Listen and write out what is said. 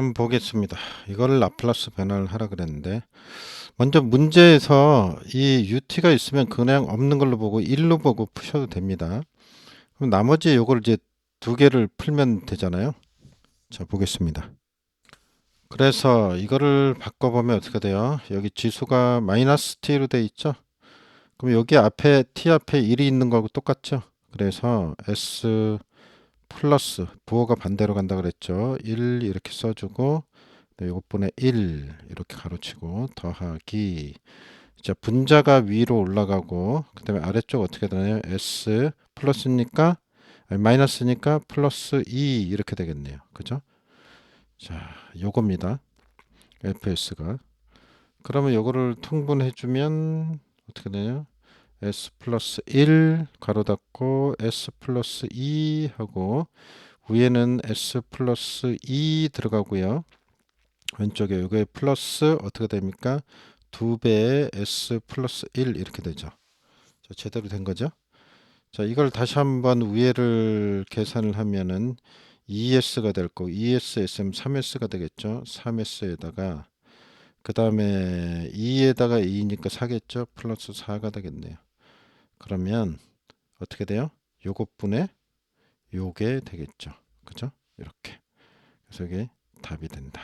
한번 보겠습니다. 이거를 라플라스 변환을 하라 그랬는데 먼저 문제에서 이 UT가 있으면 그냥 없는 걸로 보고 1로 보고 푸셔도 됩니다. 그럼 나머지 요걸 이제 두 개를 풀면 되잖아요. 자, 보겠습니다. 그래서 이거를 바꿔보면 어떻게 돼요? 여기 지수가 마이너스 t로 돼 있죠? 그럼 여기 앞에 t 앞에 1이 있는 거하고 똑같죠? 그래서 s 플러스 부호가 반대로 간다 그랬죠. 1 이렇게 써주고 네, 요것분에 1 이렇게 가로치고 더하기 자 분자가 위로 올라가고 그 다음에 아래쪽 어떻게 되나요? s 플러스니까 아니, 마이너스니까 플러스 2 이렇게 되겠네요. 그죠? 자 요겁니다. fs가 그러면 요거를 통분해 주면 어떻게 되냐? S 플러스 1 가로 닫고 s 플러스 2 하고 위에는 s 플러스 2 들어가고요. 왼쪽에 여기에 플러스 어떻게 됩니까? 두 배의 s 플러스 1 이렇게 되죠. 자, 제대로 된 거죠? 자, 이걸 다시 한번 위에를 계산을 하면은 2s가 될 거고 2s sm 3s가 되겠죠. 3s에다가 그 다음에 2에다가 2니까 4겠죠. 플러스 4가 되겠네요. 그러면 어떻게 돼요? 요것분에 요게 되겠죠. 그죠? 이렇게. 그래서 이게 답이 된다.